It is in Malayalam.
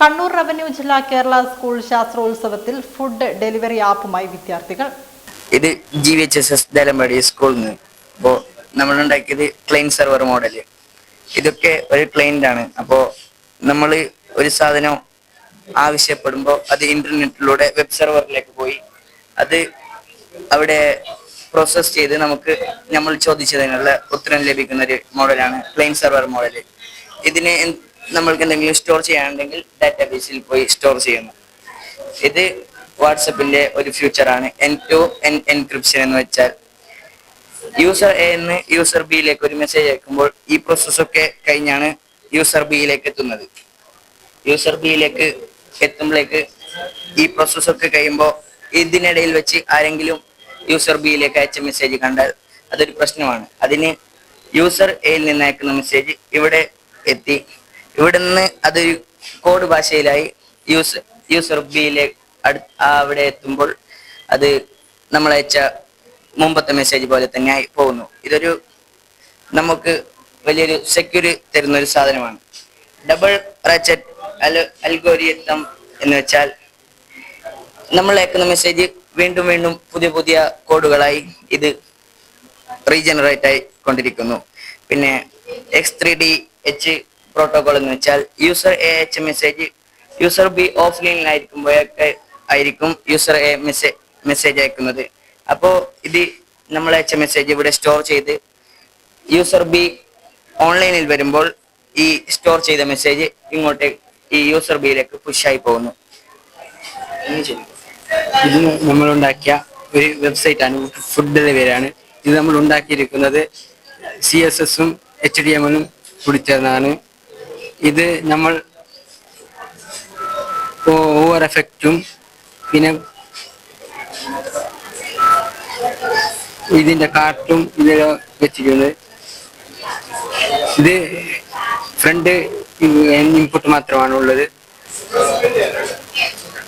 കണ്ണൂർ റവന്യൂ ജില്ലാ കേരള സ്കൂൾ ശാസ്ത്രോത്സവത്തിൽ ഫുഡ് ഡെലിവറി ആപ്പുമായി വിദ്യാർത്ഥികൾ. ഇത് ജി എച്ച് എസ് എസ് ദലമ്പടി സ്കൂളിൽ നിന്ന് അപ്പോൾ നമ്മളുണ്ടാക്കിയത് ക്ലെയിൻ സെർവർ മോഡൽ ഇതൊക്കെ ഒരു ക്ലൈന്റ് ആണ്. അപ്പോൾ നമ്മൾ ഒരു സാധനം ആവശ്യപ്പെടുമ്പോൾ അത് ഇന്റർനെറ്റിലൂടെ വെബ് സെർവറിലേക്ക് പോയി അത് അവിടെ പ്രോസസ് ചെയ്ത് നമുക്ക് നമ്മൾ ചോദിച്ചതിനുള്ള ഉത്തരം ലഭിക്കുന്ന ഒരു മോഡലാണ് ക്ലെയിൻ സെർവർ മോഡൽ ഇതിന് നമ്മൾക്ക് എന്തെങ്കിലും സ്റ്റോർ ചെയ്യാനുണ്ടെങ്കിൽ ഡാറ്റാബേസിൽ പോയി സ്റ്റോർ ചെയ്യുന്നു. ഇത് വാട്സപ്പിന്റെ ഒരു ഫ്യൂച്ചർ ആണ്. എൻ ടു എൻ എൻക്രിപ്ഷൻ എന്ന് വെച്ചാൽ യൂസർ എ എന്ന് യൂസർ ബിയിലേക്ക് ഒരു മെസ്സേജ് അയക്കുമ്പോൾ ഈ പ്രോസസ് ഒക്കെ കഴിഞ്ഞാണ് യൂസർ ബിയിലേക്ക് എത്തുന്നത്. യൂസർ ബിയിലേക്ക് എത്തുമ്പോഴേക്ക് ഈ പ്രോസസ് ഒക്കെ കഴിയുമ്പോൾ ഇതിനിടയിൽ വെച്ച് ആരെങ്കിലും യൂസർ ബിയിലേക്ക് അയച്ച മെസ്സേജ് കണ്ടാൽ അതൊരു പ്രശ്നമാണ്. അതിന് യൂസർ എയിൽ നിന്ന് അയക്കുന്ന മെസ്സേജ് ഇവിടെ എത്തി. ഇവിടെ അത് അതൊരു കോഡ് ഭാഷയിലായി യൂസ് യൂസർ ബിയിലെ അവിടെ എത്തുമ്പോൾ അത് നമ്മളയച്ച മുമ്പത്തെ മെസ്സേജ് പോലെ തന്നെ ആയി പോകുന്നു. ഇതൊരു നമുക്ക് വലിയൊരു സെക്യൂരി തരുന്ന ഒരു സാധനമാണ്. ഡബിൾ റാച്ചറ്റ് അൽ അൽഗോരിയത്തം എന്ന് വെച്ചാൽ നമ്മൾ അയക്കുന്ന മെസ്സേജ് വീണ്ടും വീണ്ടും പുതിയ പുതിയ കോഡുകളായി ഇത് റീജനറേറ്റ് ആയി കൊണ്ടിരിക്കുന്നു. പിന്നെ X three D H protocol എന്ന് വെച്ചാൽ യൂസർ എ അയച്ച മെസ്സേജ് യൂസർ ബി ഓഫ് ലൈനിലായിരിക്കുമ്പോഴൊക്കെ ആയിരിക്കും യൂസർ എ മെസ്സേജ് മെസ്സേജ് അയക്കുന്നത്. അപ്പോൾ ഇത് നമ്മൾ അയച്ച മെസ്സേജ് ഇവിടെ സ്റ്റോർ ചെയ്ത് യൂസർ ബി ഓൺലൈനിൽ വരുമ്പോൾ ഈ സ്റ്റോർ ചെയ്ത മെസ്സേജ് ഇങ്ങോട്ട് ഈ യൂസർ ബിയിലേക്ക് പുഷായി പോകുന്നു. ഇത് നമ്മൾ ഉണ്ടാക്കിയ ഒരു വെബ്സൈറ്റ് ആണ് ഫുഡ് ഡെലിവറിയാണ് ഇത് നമ്മൾ ഉണ്ടാക്കിയിരിക്കുന്നത് സി എസ് എസും എച്ച് ഡി എമ്മും കൂടി ചേർന്നാണ്. ഇത് നമ്മൾ ഓവർ എഫക്റ്റും പിന്നെ ഇതിന്റെ കാർട്ടും ഇതിൽ വെച്ചിരിക്കുന്നത്. ഇത് ഫ്രണ്ട് ഇൻപുട്ട് മാത്രമാണ് ഉള്ളത്